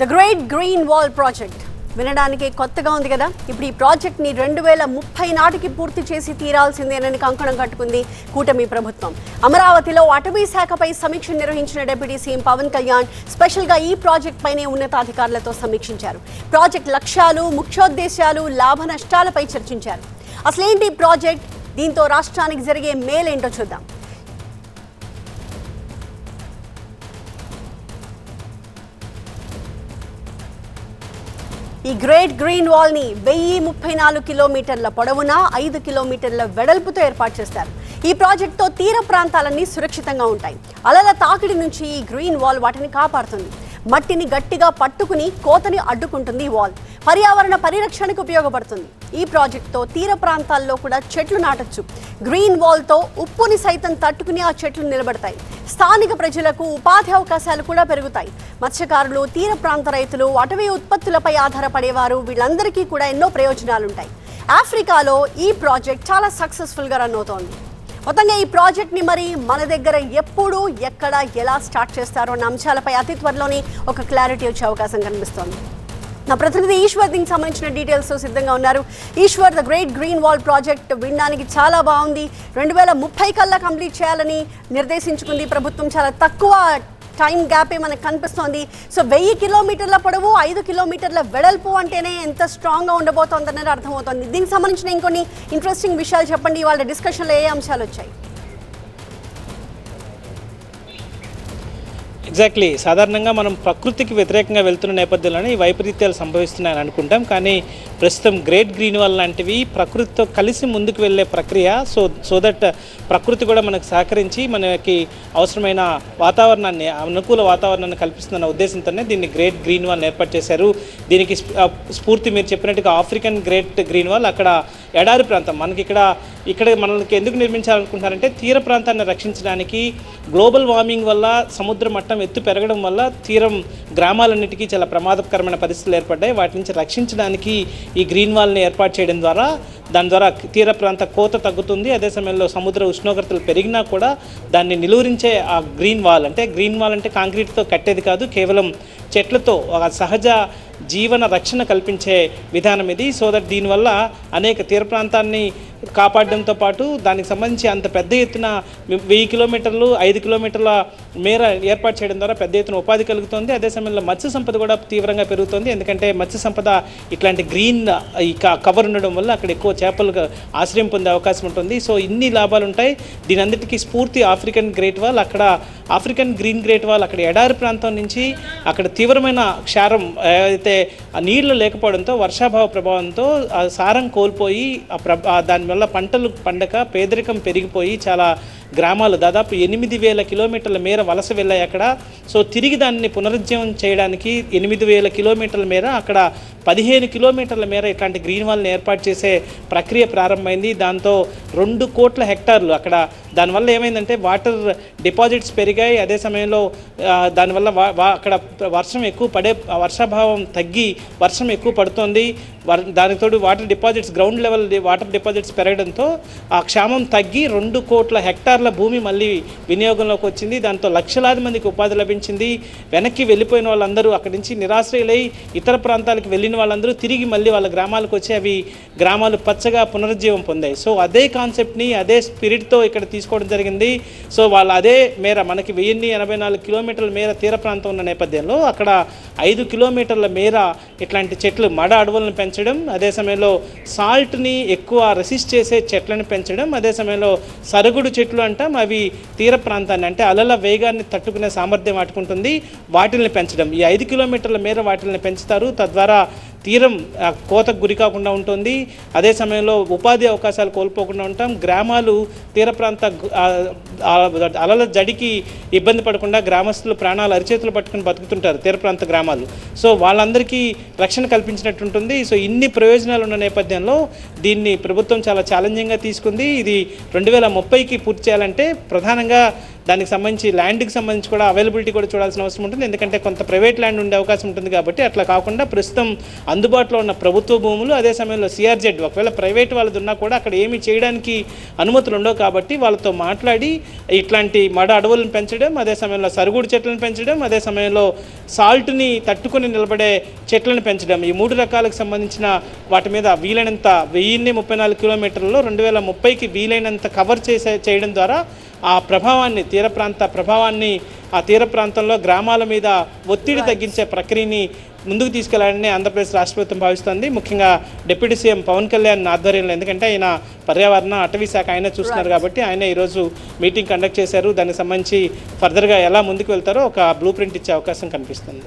The great green wall project వినడానికి కొత్తగా ఉంది కదా? ఇప్పుడు ఈ ప్రాజెక్ట్ని రెండు వేల ముప్పై నాటికి పూర్తి చేసి తీరాల్సిందేనని కంకణం కట్టుకుంది కూటమి ప్రభుత్వం. అమరావతిలో అటవీ శాఖపై సమీక్ష నిర్వహించిన డిప్యూటీ సీఎం పవన్ కళ్యాణ్ స్పెషల్గా ఈ ప్రాజెక్ట్ పైనే ఉన్నతాధికారులతో సమీక్షించారు. ప్రాజెక్ట్ లక్ష్యాలు ముఖ్యోద్దేశాలు లాభ నష్టాలపై చర్చించారు. అసలేంటి ప్రాజెక్ట్? దీంతో రాష్ట్రానికి జరిగే మేలేంటో చూద్దాం. ఈ గ్రేట్ గ్రీన్ వాల్ని వెయ్యి ముప్పై నాలుగు కిలోమీటర్ల పొడవున ఐదు కిలోమీటర్ల వెడల్పుతో ఏర్పాటు చేస్తారు. ఈ ప్రాజెక్టుతో తీర ప్రాంతాలన్నీ సురక్షితంగా ఉంటాయి. అలల తాకిడి నుంచి ఈ గ్రీన్ వాల్ వాటిని కాపాడుతుంది. మట్టిని గట్టిగా పట్టుకుని కోతని అడ్డుకుంటుంది వాల్. పర్యావరణ పరిరక్షణకు ఉపయోగపడుతుంది. ఈ ప్రాజెక్టుతో తీర ప్రాంతాల్లో కూడా చెట్లు నాటచ్చు. గ్రీన్ వాల్తో ఉప్పుని సైతం తట్టుకుని ఆ చెట్లు నిలబడతాయి. స్థానిక ప్రజలకు ఉపాధి అవకాశాలు కూడా పెరుగుతాయి. మత్స్యకారులు తీర ప్రాంత రైతులు అటవీ ఉత్పత్తులపై ఆధారపడేవారు వీళ్ళందరికీ కూడా ఎన్నో ప్రయోజనాలుంటాయి. ఆఫ్రికాలో ఈ ప్రాజెక్ట్ చాలా సక్సెస్ఫుల్గా రన్ అవుతోంది. మొత్తంగా ఈ ప్రాజెక్ట్ని మరి మన దగ్గర ఎప్పుడు ఎక్కడ ఎలా స్టార్ట్ చేస్తారో అన్న అంశాలపై అతి త్వరలోనే ఒక క్లారిటీ వచ్చే అవకాశం కనిపిస్తోంది. నా ప్రతినిధి ఈశ్వర్ దీనికి సంబంధించిన డీటెయిల్స్ సిద్ధంగా ఉన్నారు. Eshwar the great green wall project వినడానికి చాలా బాగుంది. రెండు వేల ముప్పై కల్లా కంప్లీట్ చేయాలని నిర్దేశించుకుంది ప్రభుత్వం. చాలా తక్కువ టైం గ్యాపే మనకు కనిపిస్తోంది. సో వెయ్యి కిలోమీటర్ల పొడవు ఐదు కిలోమీటర్ల వెడల్పు అంటేనే ఎంత స్ట్రాంగ్గా ఉండబోతోందనేది అర్థమవుతోంది. దీనికి సంబంధించిన ఇంకొన్ని ఇంట్రెస్టింగ్ విషయాలు చెప్పండి. వాళ్ళ డిస్కషన్లో ఏ అంశాలు వచ్చాయి? ఎగ్జాక్ట్లీ సాధారణంగా మనం ప్రకృతికి వ్యతిరేకంగా వెళ్తున్న నేపథ్యంలోనే ఈ వైపరీత్యాలు సంభవిస్తున్నాయని అనుకుంటాం. కానీ ప్రస్తుతం గ్రేట్ గ్రీన్ వాల్ లాంటివి ప్రకృతితో కలిసి ముందుకు వెళ్ళే ప్రక్రియ సో సో దట్ ప్రకృతి కూడా మనకు సహకరించి మనకి అవసరమైన వాతావరణాన్ని అనుకూల వాతావరణాన్ని కల్పిస్తుందన్న ఉద్దేశంతోనే దీన్ని గ్రేట్ గ్రీన్ వాల్ ఏర్పాటు చేశారు. దీనికి స్ఫూ- స్ఫూర్తి మీరు చెప్పినట్టుగా ఆఫ్రికన్ గ్రేట్ గ్రీన్ వాల్ అక్కడ ఎడారి ప్రాంతం. మనకి ఇక్కడ ఇక్కడ మనకి ఎందుకు నిర్మించాలనుకుంటున్నారంటే తీర ప్రాంతాన్ని రక్షించడానికి గ్లోబల్ వార్మింగ్ వల్ల సముద్ర మట్టం ఎత్తు పెరగడం వల్ల తీరం గ్రామాలన్నిటికీ చాలా ప్రమాదకరమైన పరిస్థితులు ఏర్పడ్డాయి. వాటి నుంచి రక్షించడానికి ఈ గ్రీన్ వాల్ని ఏర్పాటు చేయడం ద్వారా దాని ద్వారా తీర ప్రాంత కోత తగ్గుతుంది. అదే సమయంలో సముద్ర ఉష్ణోగ్రతలు పెరిగినా కూడా దాన్ని నిలువరించే ఆ గ్రీన్ వాల్ అంటే గ్రీన్ వాల్ అంటే కాంక్రీట్తో కట్టేది కాదు కేవలం చెట్లతో ఒక సహజ జీవన రక్షణ కల్పించే విధానం ఇది. సో దట్ దీనివల్ల అనేక తీర ప్రాంతాన్ని కాపాడడంతో పాటు దానికి సంబంధించి అంత పెద్ద ఎత్తున వెయ్యి కిలోమీటర్లు ఐదు కిలోమీటర్ల మేర ఏర్పాటు చేయడం ద్వారా పెద్ద ఎత్తున ఉపాధి కలుగుతుంది. అదే సమయంలో మత్స్య సంపద కూడా తీవ్రంగా పెరుగుతుంది. ఎందుకంటే మత్స్య సంపద ఇట్లాంటి గ్రీన్ ఈ క- కవర్ ఉండడం వల్ల అక్కడ ఎక్కువ చేపలు ఆశ్రయం పొందే అవకాశం ఉంటుంది. సో ఇన్ని లాభాలు ఉంటాయి దీని అందరికీ స్ఫూర్తి ఆఫ్రికన్ గ్రేట్ వాల్. అక్కడ ఆఫ్రికన్ గ్రీన్ గ్రేట్ వాల్ అక్కడ ఎడారి ప్రాంతం నుంచి అక్కడ తీవ్రమైన క్షారం అయితే ఆ నీళ్ళు లేకపోవడంతో వర్షాభావ ప్రభావంతో ఆ సారం కోల్పోయి ఆ ప్ర దానివల్ల పంటలు పండక పేదరికం పెరిగిపోయి చాలా గ్రామాలు దాదాపు ఎనిమిది వేల కిలోమీటర్ల మేర వలస వెళ్ళాయి అక్కడ. సో తిరిగి దాన్ని పునరుజ్జీవం చేయడానికి ఎనిమిది వేల కిలోమీటర్ల మేర అక్కడ పదిహేను కిలోమీటర్ల మేర ఇట్లాంటి గ్రీన్ వాల్ని ఏర్పాటు చేసే ప్రక్రియ ప్రారంభమైంది. దాంతో రెండు కోట్ల హెక్టార్లు అక్కడ. దానివల్ల ఏమైందంటే వాటర్ డిపాజిట్స్ పెరిగాయి. అదే సమయంలో దానివల్ల వా- అక్కడ వర్షం ఎక్కువ పడే వర్షాభావం తగ్గి వర్షం ఎక్కువ పడుతోంది. వర్ water deposits ground level water deposits పెరగడంతో ఆ క్షామం తగ్గి రెండు కోట్ల హెక్టార్ల భూమి మళ్ళీ వినియోగంలోకి వచ్చింది. దాంతో లక్షలాది మందికి ఉపాధి లభించింది. వెనక్కి వెళ్ళిపోయిన వాళ్ళందరూ అక్కడి నుంచి నిరాశ్రయులై ఇతర ప్రాంతాలకు వెళ్ళిన వాళ్ళందరూ తిరిగి మళ్ళీ వాళ్ళ గ్రామాలకు వచ్చి అవి గ్రామాలు పచ్చగా పునరుజ్జీవం పొందాయి. సో అదే కాన్సెప్ట్ని అదే స్పిరిట్తో ఇక్కడ తీసుకోవడం జరిగింది. సో వాళ్ళు అదే మేర మనకి వెయ్యిన్ని ఎనభై నాలుగు కిలోమీటర్ల మేర తీర ప్రాంతం ఉన్న నేపథ్యంలో అక్కడ ఐదు కిలోమీటర్ల మేర ఇట్లాంటి చెట్లు మడ అడవులను పెంచడం అదే సమయంలో సాల్ట్ని ఎక్కువ రెసిస్ట్ చేసే చెట్లను పెంచడం అదే సమయంలో సరుగుడు చెట్లు అంటాం అవి తీర ప్రాంతాన్ని అంటే అలల వేగాన్ని తట్టుకునే సామర్థ్యం వాటుకుంటుంది వాటిల్ని పెంచడం. ఈ ఐదు కిలోమీటర్ల మేర వాటిల్ని పెంచుతారు. తద్వారా తీరం ఆ, కోతకు గురి కాకుండా ఉంటుంది. అదే సమయంలో ఉపాధి అవకాశాలు కోల్పోకుండా ఉంటాం. గ్రామాలు తీర ప్రాంత అలల జడికి ఇబ్బంది పడకుండా గ్రామస్తులు ప్రాణాలు అరిచేతులు పట్టుకుని బతుకుతుంటారు తీర ప్రాంత గ్రామాలు. సో వాళ్ళందరికీ రక్షణ కల్పించినట్టు ఉంటుంది. సో ఇన్ని ప్రయోజనాలు ఉన్న నేపథ్యంలో దీన్ని ప్రభుత్వం చాలా ఛాలెంజింగ్గా తీసుకుంది. ఇది రెండు వేల ముప్పైకి పూర్తి చేయాలంటే ప్రధానంగా దానికి సంబంధించి ల్యాండ్కి సంబంధించి కూడా అవైలబిలిటీ కూడా చూడాల్సిన అవసరం ఉంటుంది. ఎందుకంటే కొంత ప్రైవేట్ ల్యాండ్ ఉండే అవకాశం ఉంటుంది కాబట్టి అట్లా కాకుండా ప్రస్తుతం అందుబాటులో ఉన్న ప్రభుత్వ భూములు అదే సమయంలో సిఆర్జెడ్ ఒకవేళ ప్రైవేట్ వాళ్ళది ఉన్నా కూడా అక్కడ ఏమి చేయడానికి అనుమతులు ఉండవు కాబట్టి వాళ్ళతో మాట్లాడి ఇట్లాంటి మడ అడవులను పెంచడం అదే సమయంలో సరుగుడు చెట్లను పెంచడం అదే సమయంలో సాల్ట్ని తట్టుకొని నిలబడే చెట్లను పెంచడం. ఈ మూడు రకాలకు సంబంధించిన వాటి మీద వీలైనంత వెయ్యిన్ని ముప్పై నాలుగు కిలోమీటర్లలో రెండు వేల ముప్పైకి వీలైనంత కవర్ చేసే చేయడం ద్వారా ఆ ప్రభావాన్ని తీర ప్రాంత ప్రభావాన్ని ఆ తీర ప్రాంతంలో గ్రామాల మీద ఒత్తిడి తగ్గించే ప్రక్రియని ముందుకు తీసుకెళ్ళాలని ఆంధ్రప్రదేశ్ రాష్ట్ర ప్రభుత్వం భావిస్తోంది. ముఖ్యంగా డిప్యూటీ సీఎం పవన్ కళ్యాణ్ ఆధ్వర్యంలో ఎందుకంటే ఆయన పర్యావరణ అటవీ శాఖ ఆయన చూస్తున్నారు కాబట్టి ఆయన ఈరోజు మీటింగ్ కండక్ట్ చేశారు. దానికి సంబంధించి ఫర్దర్గా ఎలా ముందుకు వెళ్తారో ఒక బ్లూ ప్రింట్ ఇచ్చే అవకాశం కనిపిస్తుంది.